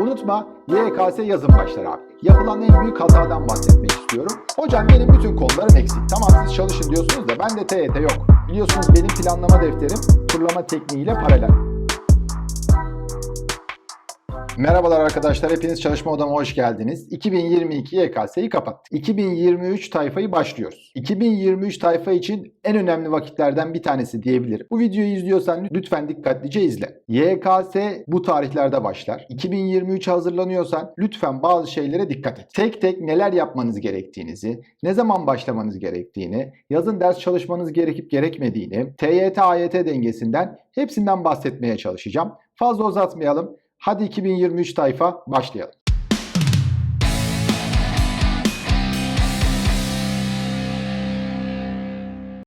Unutma YKS yazın başlar abi. Yapılan en büyük hatadan bahsetmek istiyorum. Hocam benim bütün konularım eksik. Tamam siz çalışın diyorsunuz da bende TYT yok. Biliyorsunuz benim planlama defterim turlama tekniğiyle paralel. Merhabalar arkadaşlar, hepiniz çalışma odama hoş geldiniz. 2022 YKS'yi kapattık. 2023 tayfayı başlıyoruz. 2023 tayfa için en önemli vakitlerden bir tanesi diyebilirim. Bu videoyu izliyorsan lütfen dikkatlice izle. YKS bu tarihlerde başlar. 2023'e hazırlanıyorsan lütfen bazı şeylere dikkat et. Tek tek neler yapmanız gerektiğinizi, ne zaman başlamanız gerektiğini, yazın ders çalışmanız gerekip gerekmediğini, TYT AYT dengesinden hepsinden bahsetmeye çalışacağım. Fazla uzatmayalım. Hadi 2023 tayfa başlayalım.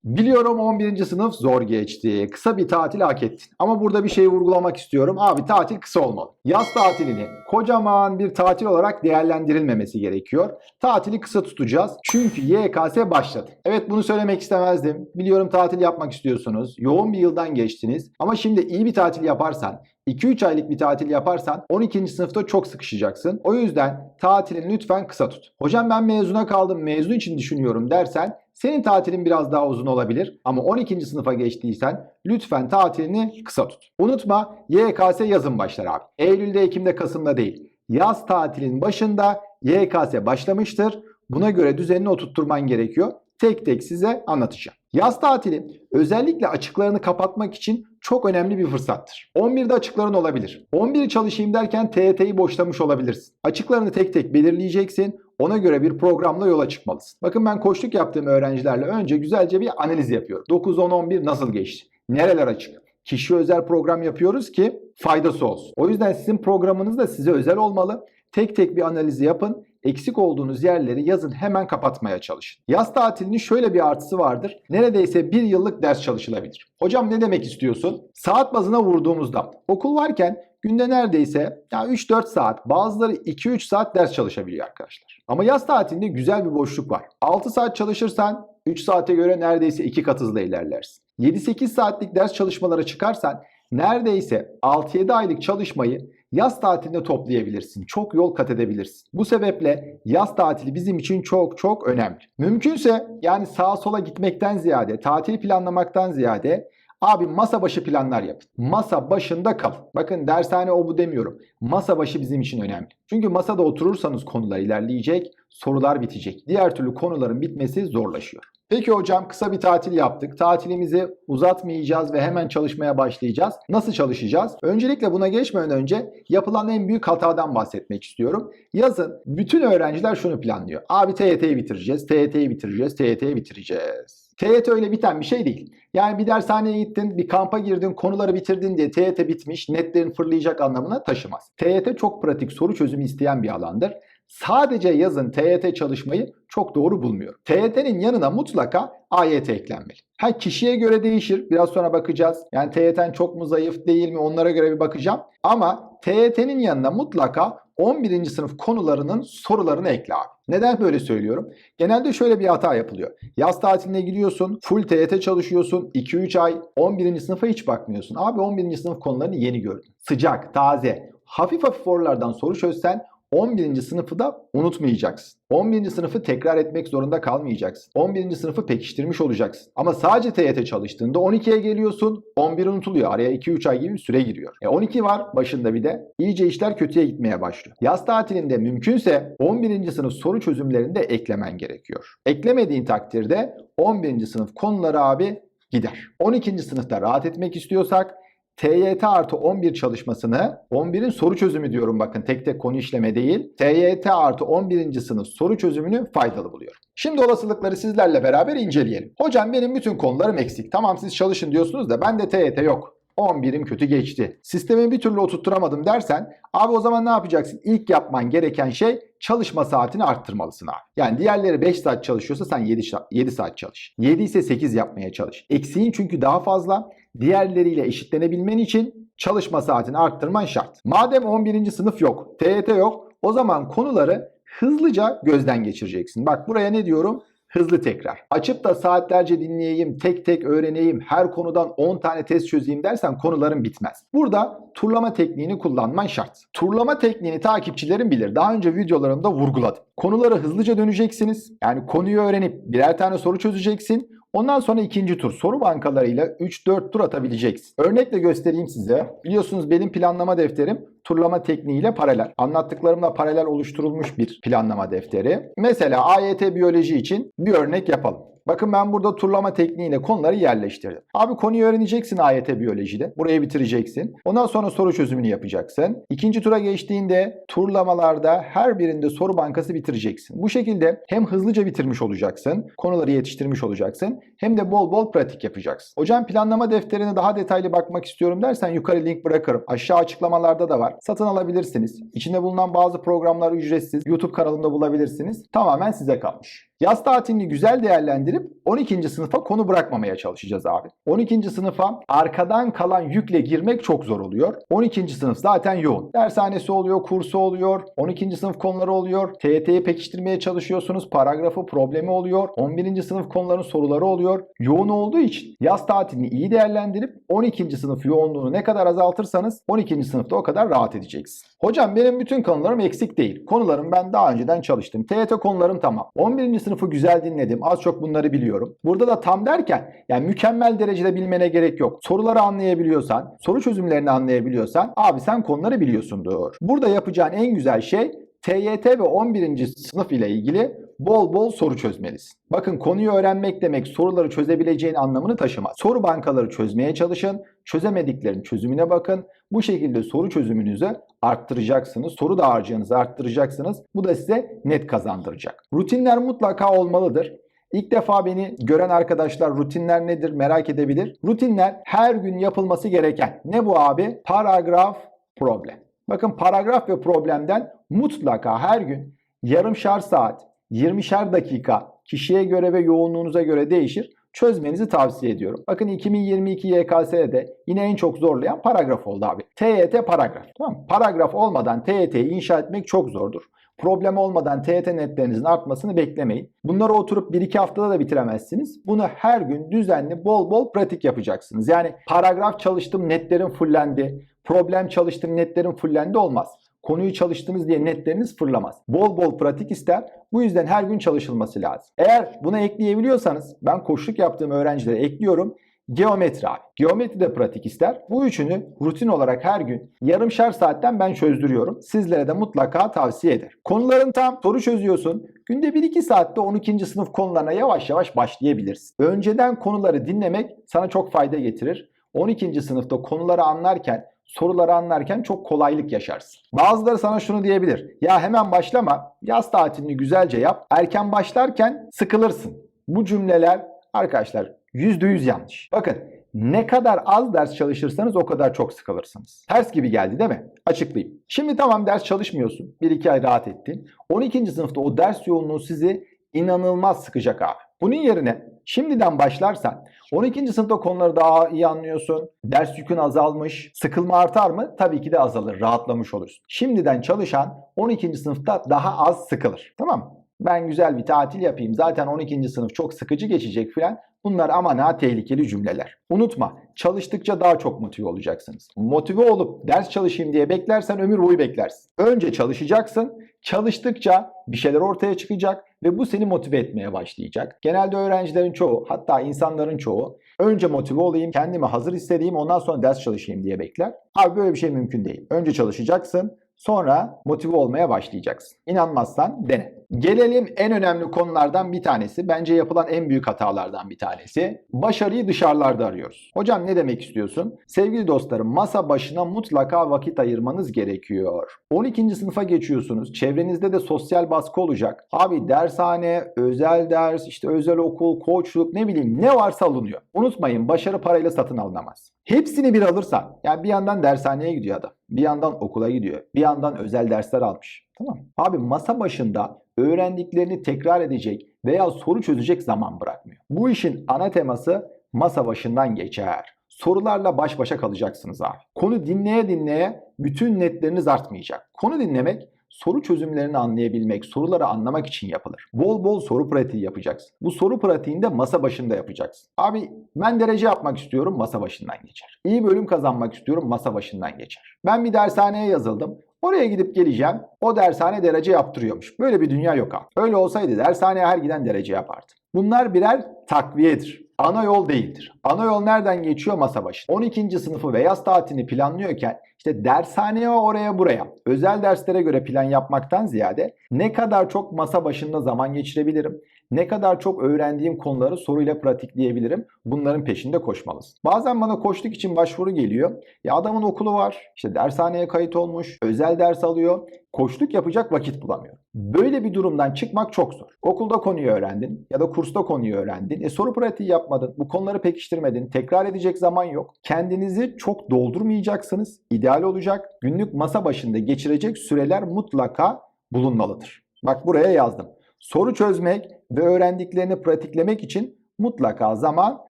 Biliyorum 11. sınıf zor geçti. Kısa bir tatil hak ettin. Ama burada bir şey vurgulamak istiyorum. Abi tatil kısa olmalı. Yaz tatilini kocaman bir tatil olarak değerlendirilmemesi gerekiyor. Tatili kısa tutacağız. Çünkü YKS başladı. Evet bunu söylemek istemezdim. Biliyorum tatil yapmak istiyorsunuz. Yoğun bir yıldan geçtiniz. Ama şimdi iyi bir tatil yaparsan 2-3 aylık bir tatil yaparsan 12. sınıfta çok sıkışacaksın. O yüzden tatilini lütfen kısa tut. Hocam ben mezuna kaldım, mezun için düşünüyorum dersen senin tatilin biraz daha uzun olabilir ama 12. sınıfa geçtiysen lütfen tatilini kısa tut. Unutma YKS yazın başlar abi. Eylül'de, Ekim'de, Kasım'da değil. Yaz tatilin başında YKS başlamıştır. Buna göre düzenini oturtturman gerekiyor. Tek tek size anlatacağım. Yaz tatili özellikle açıklarını kapatmak için çok önemli bir fırsattır. 11'de açıkların olabilir. 11'i çalışayım derken TYT'yi boşlamış olabilirsin. Açıklarını tek tek belirleyeceksin. Ona göre bir programla yola çıkmalısın. Bakın ben koçluk yaptığım öğrencilerle önce güzelce bir analiz yapıyorum. 9, 10, 11 nasıl geçti? Nereler açık? Kişi özel program yapıyoruz ki faydası olsun. O yüzden sizin programınız da size özel olmalı. Tek tek bir analizi yapın. Eksik olduğunuz yerleri yazın hemen kapatmaya çalışın. Yaz tatilinin şöyle bir artısı vardır. Neredeyse bir yıllık ders çalışılabilir. Hocam ne demek istiyorsun? Saat bazına vurduğumuzda okul varken günde neredeyse ya 3-4 saat bazıları 2-3 saat ders çalışabiliyor arkadaşlar. Ama yaz tatilinde güzel bir boşluk var. 6 saat çalışırsan 3 saate göre neredeyse 2 kat hızla ilerlersin. 7-8 saatlik ders çalışmalara çıkarsan neredeyse 6-7 aylık çalışmayı yaz tatilinde toplayabilirsin. Çok yol kat edebilirsin. Bu sebeple yaz tatili bizim için çok çok önemli. Mümkünse yani sağa sola gitmekten ziyade, tatil planlamaktan ziyade Abi masa başı planlar yapın. Masa başında kal. Bakın dershane o bu demiyorum. Masa başı bizim için önemli. Çünkü masada oturursanız konular ilerleyecek, sorular bitecek. Diğer türlü konuların bitmesi zorlaşıyor. Peki hocam kısa bir tatil yaptık. Tatilimizi uzatmayacağız ve hemen çalışmaya başlayacağız. Nasıl çalışacağız? Öncelikle buna geçmeden önce yapılan en büyük hatadan bahsetmek istiyorum. Yazın bütün öğrenciler şunu planlıyor. Abi TYT'yi bitireceğiz, TYT'yi bitireceğiz, TYT'yi bitireceğiz. TYT öyle biten bir şey değil. Yani bir dershaneye gittin, bir kampa girdin, konuları bitirdin diye TYT bitmiş, netlerin fırlayacak anlamına taşımaz. TYT çok pratik soru çözümü isteyen bir alandır. Sadece yazın TYT çalışmayı çok doğru bulmuyorum. TYT'nin yanına mutlaka AYT eklenmeli. Ha kişiye göre değişir. Biraz sonra bakacağız. Yani TYT'n çok mu zayıf değil mi onlara göre bir bakacağım. Ama TYT'nin yanına mutlaka 11. sınıf konularının sorularını ekle abi. Neden böyle söylüyorum? Genelde şöyle bir hata yapılıyor. Yaz tatiline gidiyorsun, full TYT çalışıyorsun, 2-3 ay 11. sınıfa hiç bakmıyorsun. Abi 11. sınıf konularını yeni gördün. Sıcak, taze, hafif hafif oralardan soru çözsen 11. sınıfı da unutmayacaksın. 11. sınıfı tekrar etmek zorunda kalmayacaksın. 11. sınıfı pekiştirmiş olacaksın. Ama sadece TYT çalıştığında 12'ye geliyorsun 11 unutuluyor. Araya 2-3 ay gibi bir süre giriyor. E 12 var başında bir de. İyice işler kötüye gitmeye başlıyor. Yaz tatilinde mümkünse 11. sınıf soru çözümlerinde eklemen gerekiyor. Eklemediğin takdirde 11. sınıf konuları abi gider. 12. sınıfta rahat etmek istiyorsak TYT artı 11 çalışmasını 11'in soru çözümü diyorum bakın tek tek konu işleme değil. TYT artı 11. sınıf soru çözümünü faydalı buluyorum. Şimdi olasılıkları sizlerle beraber inceleyelim. Hocam benim bütün konularım eksik. Tamam siz çalışın diyorsunuz da bende TYT yok. 11'im kötü geçti. Sistemi bir türlü oturtturamadım dersen abi o zaman ne yapacaksın? İlk yapman gereken şey çalışma saatini arttırmalısın abi. Yani diğerleri 5 saat çalışıyorsa sen 7, 7 saat çalış. 7 ise 8 yapmaya çalış. Eksiğin çünkü daha fazla. Diğerleriyle eşitlenebilmen için çalışma saatini arttırman şart. Madem 11. sınıf yok, TYT yok o zaman konuları hızlıca gözden geçireceksin. Bak buraya ne diyorum? hızlı tekrar. Açıp da saatlerce dinleyeyim, tek tek öğreneyim, her konudan 10 tane test çözeyim dersen konuların bitmez. Burada turlama tekniğini kullanman şart. Turlama tekniğini takipçilerin bilir. Daha önce videolarımda vurguladım. Konuları hızlıca döneceksiniz. Yani konuyu öğrenip birer tane soru çözeceksin. Ondan sonra ikinci tur soru bankalarıyla 3-4 tur atabileceksin. Örnekle göstereyim size. Biliyorsunuz benim planlama defterim turlama tekniğiyle paralel. Anlattıklarımla paralel oluşturulmuş bir planlama defteri. Mesela AYT biyoloji için bir örnek yapalım. Bakın ben burada turlama tekniğiyle konuları yerleştirdim. Abi konuyu öğreneceksin AYT biyolojide. Burayı bitireceksin. Ondan sonra soru çözümünü yapacaksın. İkinci tura geçtiğinde turlamalarda her birinde soru bankası bitireceksin. Bu şekilde hem hızlıca bitirmiş olacaksın, konuları yetiştirmiş olacaksın hem de bol bol pratik yapacaksın. Hocam planlama defterine daha detaylı bakmak istiyorum dersen yukarı link bırakırım. Aşağı açıklamalarda da var. Satın alabilirsiniz. İçinde bulunan bazı programlar ücretsiz. YouTube kanalımda bulabilirsiniz. Tamamen size kalmış. Yaz tatilini güzel değerlendirip 12. sınıfa konu bırakmamaya çalışacağız abi. 12. sınıfa arkadan kalan yükle girmek çok zor oluyor. 12. sınıf zaten yoğun. Dershanesi oluyor, kursu oluyor, 12. sınıf konuları oluyor. TYT'yi pekiştirmeye çalışıyorsunuz. Paragrafı problemi oluyor. 11. sınıf konuların soruları oluyor. Yoğun olduğu için yaz tatilini iyi değerlendirip 12. sınıf yoğunluğunu ne kadar azaltırsanız 12. sınıfta o kadar rahat edeceksin. Hocam benim bütün konularım eksik değil. Konularım ben daha önceden çalıştım. TYT konularım tamam. 11. sınıfı güzel dinledim. Az çok bunları biliyorum. Burada da tam derken yani mükemmel derecede bilmene gerek yok. Soruları anlayabiliyorsan, soru çözümlerini anlayabiliyorsan abi sen konuları biliyorsundur. Burada yapacağın en güzel şey TYT ve 11. sınıf ile ilgili bol bol soru çözmelisin. Bakın konuyu öğrenmek demek soruları çözebileceğin anlamını taşımaz. Soru bankaları çözmeye çalışın, çözemediklerin çözümüne bakın. Bu şekilde soru çözümünüzü arttıracaksınız. Soru dağarcığınızı arttıracaksınız. Bu da size net kazandıracak. Rutinler mutlaka olmalıdır. İlk defa beni gören arkadaşlar rutinler nedir merak edebilir. Rutinler her gün yapılması gereken. Ne bu abi? Paragraf, problem. Bakın paragraf ve problemden mutlaka her gün yarımşar saat, 20'şer dakika kişiye göre ve yoğunluğunuza göre değişir çözmenizi tavsiye ediyorum. Bakın 2022 YKS'de yine en çok zorlayan paragraf oldu abi. TYT paragraf. Tamam? Paragraf olmadan TYT'yi inşa etmek çok zordur. Problem olmadan TYT netlerinizin artmasını beklemeyin. Bunları oturup 1-2 haftada da bitiremezsiniz. Bunu her gün düzenli bol bol pratik yapacaksınız. Yani paragraf çalıştım netlerim fullendi. Problem çalıştım netlerim fullendi olmaz. Konuyu çalıştınız diye netleriniz fırlamaz. Bol bol pratik ister. Bu yüzden her gün çalışılması lazım. Eğer buna ekleyebiliyorsanız ben koçluk yaptığım öğrencilere ekliyorum. Geometri abi. Geometri de pratik ister. Bu üçünü rutin olarak her gün yarımşar saatten ben çözdürüyorum. Sizlere de mutlaka tavsiye ederim. Konuların tam soru çözüyorsun. Günde 1-2 saatte 12. sınıf konularına yavaş yavaş başlayabilirsin. Önceden konuları dinlemek sana çok fayda getirir. 12. sınıfta konuları anlarken soruları anlarken çok kolaylık yaşarsın. Bazıları sana şunu diyebilir. Ya hemen başlama. Yaz tatilini güzelce yap. Erken başlarken sıkılırsın. Bu cümleler arkadaşlar %100 yanlış. Bakın ne kadar az ders çalışırsanız o kadar çok sıkılırsınız. Ters gibi geldi değil mi? Açıklayayım. Şimdi tamam ders çalışmıyorsun. 1-2 ay rahat ettin. 12. sınıfta o ders yoğunluğu sizi inanılmaz sıkacak abi. Bunun yerine şimdiden başlarsan 12. sınıfta konuları daha iyi anlıyorsun. Ders yükün azalmış. Sıkılma artar mı? Tabii ki de azalır. Rahatlamış olursun. Şimdiden çalışan 12. sınıfta daha az sıkılır. Tamam mı? Ben güzel bir tatil yapayım. Zaten 12. sınıf çok sıkıcı geçecek filan. Bunlar aman ha tehlikeli cümleler. Unutma çalıştıkça daha çok motive olacaksınız. Motive olup ders çalışayım diye beklersen ömür boyu beklersin. Önce çalışacaksın. Çalıştıkça bir şeyler ortaya çıkacak ve bu seni motive etmeye başlayacak. Genelde öğrencilerin çoğu hatta insanların çoğu önce motive olayım, kendimi hazır hissedeyim ondan sonra ders çalışayım diye bekler. Abi böyle bir şey mümkün değil. Önce çalışacaksın sonra motive olmaya başlayacaksın. İnanmazsan dene. Gelelim en önemli konulardan bir tanesi. Bence yapılan en büyük hatalardan bir tanesi. Başarıyı dışarılarda arıyoruz. Hocam ne demek istiyorsun? Sevgili dostlarım masa başına mutlaka vakit ayırmanız gerekiyor. 12. sınıfa geçiyorsunuz. Çevrenizde de sosyal baskı olacak. Abi dershane, özel ders, işte özel okul, koçluk ne bileyim ne varsa alınıyor. Unutmayın başarı parayla satın alınamaz. Hepsini bir alırsan yani bir yandan dershaneye gidiyor adam. Bir yandan okula gidiyor. Bir yandan özel dersler almış. Tamam Abi masa başında öğrendiklerini tekrar edecek veya soru çözecek zaman bırakmıyor. Bu işin ana teması masa başından geçer. Sorularla baş başa kalacaksınız abi. Konu dinleye dinleye bütün netleriniz artmayacak. Konu dinlemek soru çözümlerini anlayabilmek, soruları anlamak için yapılır. Bol bol soru pratiği yapacaksın. Bu soru pratiğinde masa başında yapacaksın. Abi ben derece yapmak istiyorum masa başından geçer. İyi bölüm kazanmak istiyorum masa başından geçer. Ben bir dershaneye yazıldım. Oraya gidip geleceğim. O dershane derece yaptırıyormuş. Böyle bir dünya yok abi. Öyle olsaydı dershaneye her giden derece yapardı. Bunlar birer takviyedir. Ana yol değildir. Ana yol nereden geçiyor? Masa başı. 12. sınıfı ve yaz tatilini planlıyorken işte dershaneye oraya buraya özel derslere göre plan yapmaktan ziyade ne kadar çok masa başında zaman geçirebilirim, ne kadar çok öğrendiğim konuları soruyla pratikleyebilirim bunların peşinde koşmalısın. Bazen bana koçluk için başvuru geliyor. Ya adamın okulu var, işte dershaneye kayıt olmuş, özel ders alıyor, koçluk yapacak vakit bulamıyor. Böyle bir durumdan çıkmak çok zor. Okulda konuyu öğrendin ya da kursta konuyu öğrendin. E soru pratiği yapmadın, bu konuları pekiştirmedin, tekrar edecek zaman yok. Kendinizi çok doldurmayacaksınız. İdeal olacak. Günlük masa başında geçirecek süreler mutlaka bulunmalıdır. Bak buraya yazdım. Soru çözmek ve öğrendiklerini pratiklemek için mutlaka zaman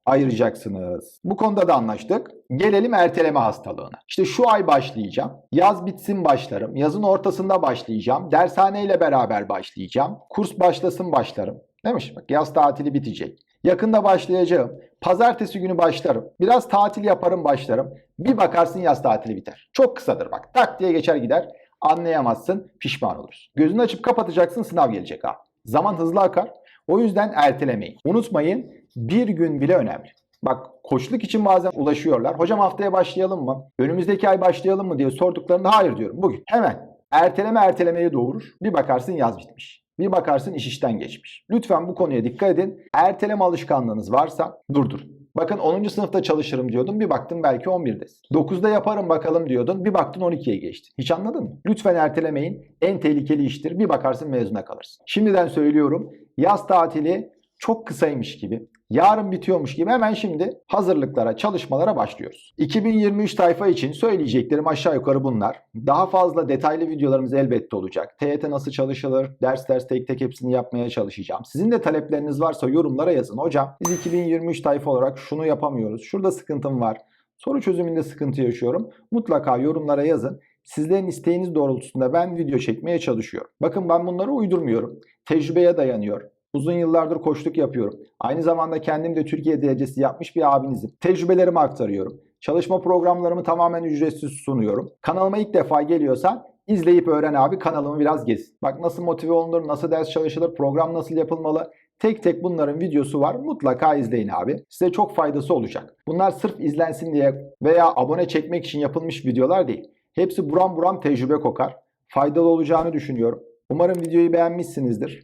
ayıracaksınız. Bu konuda da anlaştık. Gelelim erteleme hastalığına. İşte şu ay başlayacağım. Yaz bitsin başlarım. Yazın ortasında başlayacağım. Dershaneyle beraber başlayacağım. Kurs başlasın başlarım. Demiş bak yaz tatili bitecek. Yakında başlayacağım. Pazartesi günü başlarım. Biraz tatil yaparım başlarım. Bir bakarsın yaz tatili biter. Çok kısadır bak. Tak diye geçer gider. Anlayamazsın. Pişman olursun. Gözünü açıp kapatacaksın sınav gelecek ha. Zaman hızlı akar. O yüzden ertelemeyin. Unutmayın bir gün bile önemli. Bak koçluk için bazen ulaşıyorlar. Hocam haftaya başlayalım mı? Önümüzdeki ay başlayalım mı diye sorduklarında hayır diyorum. Bugün hemen. Erteleme ertelemeyi doğurur. Bir bakarsın yaz bitmiş. Bir bakarsın iş işten geçmiş. Lütfen bu konuya dikkat edin. Erteleme alışkanlığınız varsa durdurun. Bakın 10. sınıfta çalışırım diyordun. Bir baktın belki 11'desin. 9'da yaparım bakalım diyordun. Bir baktın 12'ye geçtin. Hiç anladın mı? Lütfen ertelemeyin. En tehlikeli iştir. Bir bakarsın mezuna kalırsın. Şimdiden söylüyorum. Yaz tatili çok kısaymış gibi. Yarın bitiyormuş gibi hemen şimdi hazırlıklara, çalışmalara başlıyoruz. 2023 tayfa için söyleyeceklerim aşağı yukarı bunlar. Daha fazla detaylı videolarımız elbette olacak. TYT nasıl çalışılır, ders ders tek tek hepsini yapmaya çalışacağım. Sizin de talepleriniz varsa yorumlara yazın. Hocam biz 2023 tayfa olarak şunu yapamıyoruz, şurada sıkıntım var, soru çözümünde sıkıntı yaşıyorum. Mutlaka yorumlara yazın. Sizlerin isteğiniz doğrultusunda ben video çekmeye çalışıyorum. Bakın ben bunları uydurmuyorum. Tecrübeye dayanıyor. Uzun yıllardır koçluk yapıyorum. Aynı zamanda kendim de Türkiye derecesi yapmış bir abinizim. Tecrübelerimi aktarıyorum. Çalışma programlarımı tamamen ücretsiz sunuyorum. Kanalıma ilk defa geliyorsan izleyip öğren abi kanalımı biraz gez. Bak nasıl motive olunur, nasıl ders çalışılır, program nasıl yapılmalı. Tek tek bunların videosu var. Mutlaka izleyin abi. Size çok faydası olacak. Bunlar sırf izlensin diye veya abone çekmek için yapılmış videolar değil. Hepsi buram buram tecrübe kokar. Faydalı olacağını düşünüyorum. Umarım videoyu beğenmişsinizdir.